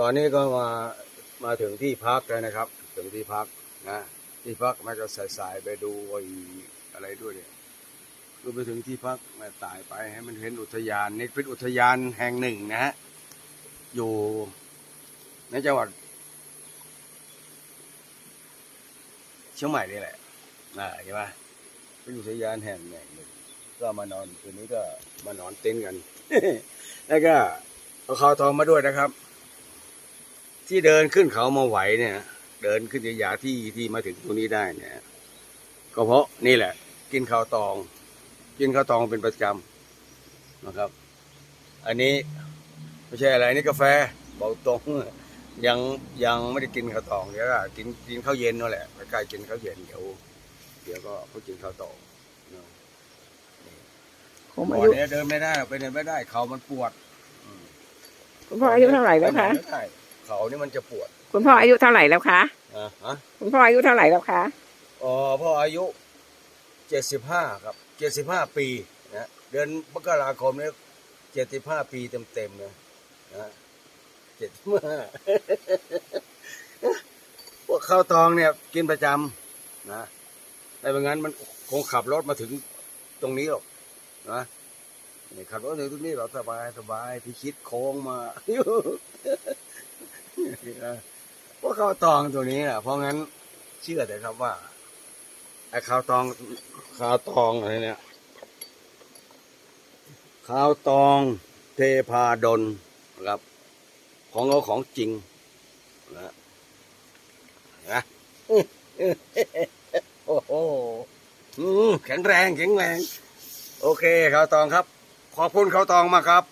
ตอนนี้ก็มามาถึงที่พักแล้วนะครับ ถึงที่พักนะที่พักมันก็สายๆไปดูไอ้อะไรด้วยเนี่ยคือไปถึงที่พักมาตายไปให้มันเห็นอุทยานนี่เป็นอุทยานแห่งหนึ่งนะฮะอยู่ในจังหวัดเชียงใหม่นี่แหละอ่าใช่ไหมเป็นอุทยานแห่งหนึ่งก็มานอนคืนนี้ก็มานอนเต็นท์กัน แล้วก็เอาข่าวทองมาด้วยนะครับ ที่เดินขึ้นเขามาไหวเนี่ย เดินขึ้นยาที่ที่มาถึงตรงนี้ได้เนี่ย ก็เพราะนี่แหละ กินข้าวตอง กินข้าวตองเป็นประจำนะครับ อันนี้ไม่ใช่อะไรนี่กาแฟบอกตรงยังยังไม่ได้กินข้าวตองเดี๋ยวก็กินกินข้าวเย็นนั่นแหละใกล้ๆกินข้าวเย็นเดี๋ยวเดี๋ยวก็เขากินข้าวตองเนาะผมก่อาอนยุเนี้ยเดินไม่ได้ไปเดินไม่ได้ เขามันปวดอืมคุณพ่ออายุเท่าไหร่แล้วคะปนไม่ได้ เขานี่มันจะปวดคุณพ่ออายุเท่าไหร่แล้วคะอ่าฮะคุณพ่ออายุเท่าไหร่แล้วคะอ๋อพ่ออายุเจ็ดสิบห้าครับเจ็ดสิบห้าปีนะเดือนมกราคมนี้เจ็ดสิบห้าปีเต็มๆนะนะเจ็ดสิบห้าพวกข้าวตองเนี่ยกินประจำนะแต่ไม่งั้นมันคงขับรถมาถึงตรงนี้หรอกนะนี่ขับรถถึงตรงนี้เราสบายสบายพิชิตโค้งมา พวกข้าวตองตัวนี้นะเพราะงั้นเชื่อแต่ครับว่าไอ้ข้าวตองข้าวตองอะไรเนี่ยข้าวตองเทพาดลนะครับ ของเราของจริงนะนะโอ้โหแข็งแรงแข็งแรง โอเคข้าวตองครับ ขอบคุณข้าวตองมากครับ